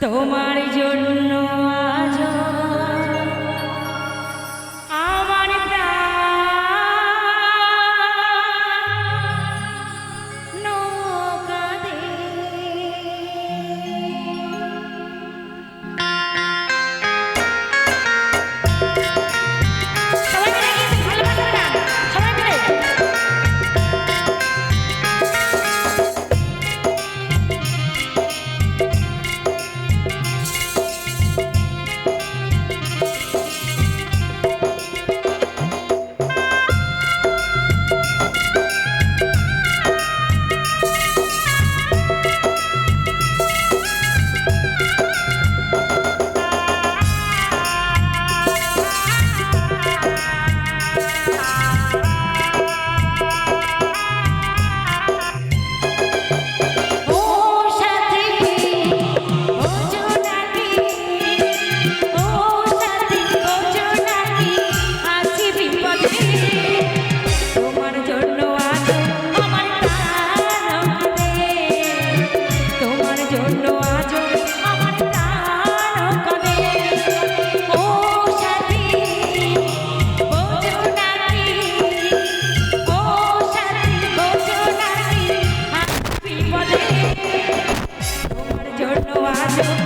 তোমার জন্য জন্য আজ